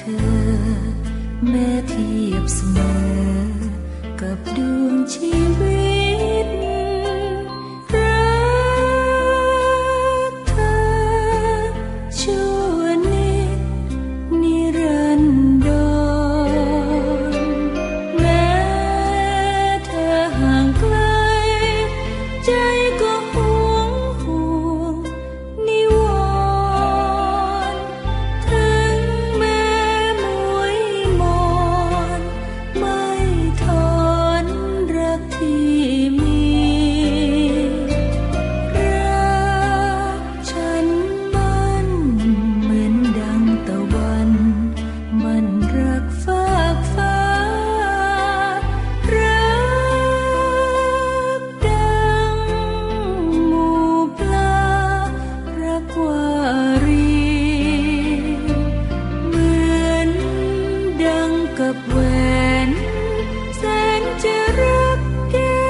ធើមេធៀបស្មើកັບដួងជីវ กับแวนแสนจะรักแก้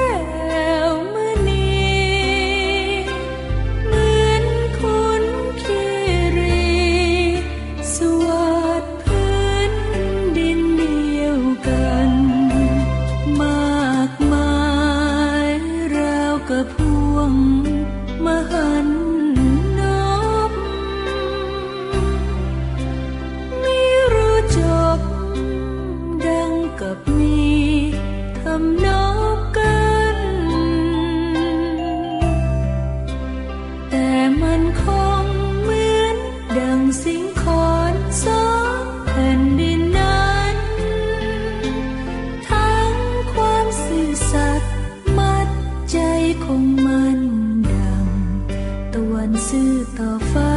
มณีเหมือนคนคีรีสวัสดพื้นดินเดียวกัน มากมายราวกับพวงมหัน คงมันดังตะวันซื่อต่อฟ้า